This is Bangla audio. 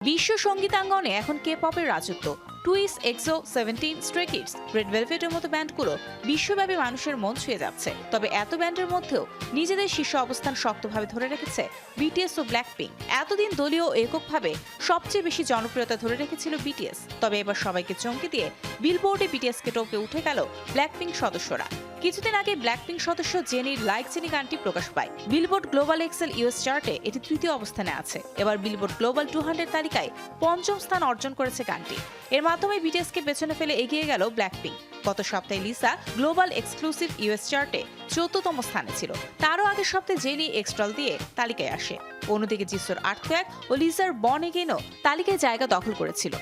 বিশ্ব সঙ্গীতাঙ্গনে এখন কে পপের রাজত্ব। Twice EXO Seventeen Stray Kids Red ভেলভেটের মতো ব্যান্ডগুলো বিশ্বব্যাপী মানুষের মন ছুঁয়ে যাচ্ছে। তবে এত ব্যান্ডের মধ্যেও নিজেদের শীর্ষ অবস্থান শক্তভাবে ধরে রেখেছে বিটিএস ও ব্ল্যাক পিঙ্ক এতদিন দলীয় এককভাবে সবচেয়ে বেশি জনপ্রিয়তা ধরে রেখেছিল বিটিএস তবে এবার সবাইকে চমকে দিয়ে বিলবোর্ডে বিটিএসকে টপকে উঠে গেল ব্ল্যাক পিঙ্ক সদস্যরা। কিছুদিন আগে ব্ল্যাকপিঙ্ক সদস্য জেনির লাইক জেনি গানটি প্রকাশ পায়। বিলবোর্ড গ্লোবাল এক্সেল ইউএস চার্টে এটি তৃতীয় অবস্থানে আছে। এবার বিলবোর্ড গ্লোবাল টু হান্ড্রেড তালিকায় পঞ্চম স্থান অর্জন করেছে গানটি। এর মাধ্যমে বিটিএসকে পেছনে ফেলে এগিয়ে গেল ব্ল্যাকপিঙ্ক গত সপ্তাহে লিসা গ্লোবাল এক্সক্লুসিভ ইউএস চার্টে চৌদ্দতম স্থানে ছিল। তারও আগের সপ্তাহে জেনি এক্সট্রল দিয়ে তালিকায় আসে। অন্যদিকে জিসোর আর্থ ও লিসার বন এগেনও তালিকায় জায়গা দখল করেছিল।